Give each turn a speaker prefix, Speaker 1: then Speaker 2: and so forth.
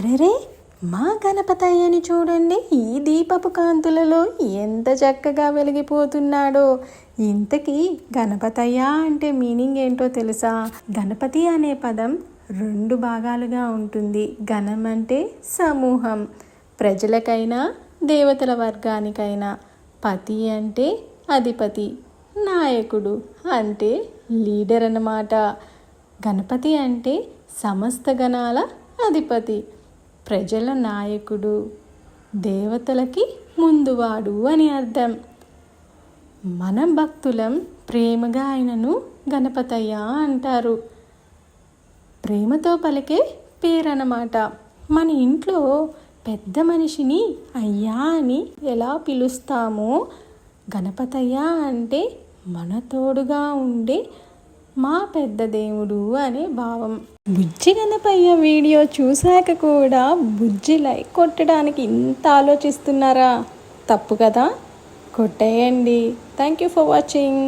Speaker 1: అరెరే మా గణపతయ్యని చూడండి. ఈ దీపపు కాంతులలో ఎంత చక్కగా వెలిగిపోతున్నాడో. ఇంతకీ గణపతయ్య అంటే మీనింగ్ ఏంటో తెలుసా? గణపతి అనే పదం రెండు భాగాలుగా ఉంటుంది. గణం అంటే సమూహం. ప్రజలకైనా దేవతల వర్గానికైనా. పతి అంటే అధిపతి నాయకుడు అంటే లీడర్ అన్నమాట. గణపతి అంటే సమస్త గణాల అధిపతి. ప్రజల నాయకుడు దేవతలకి ముందువాడు అని అర్థం. మన భక్తులం ప్రేమగా ఆయనను గణపతయ్య అంటారు. ప్రేమతో పలికే పేరన్నమాట. మన ఇంట్లో పెద్ద మనిషిని అయ్యా అని ఎలా పిలుస్తామో గణపతయ్య అంటే మన తోడుగా ఉండే మా పెద్ద దేవుడు అనే భావం. బుజ్జి గణపయ్య వీడియో చూశాక కూడా బుజ్జి లైక్ కొట్టడానికి ఇంత ఆలోచిస్తున్నారా? తప్పు కదా? కొట్టేయండి. Thank you for watching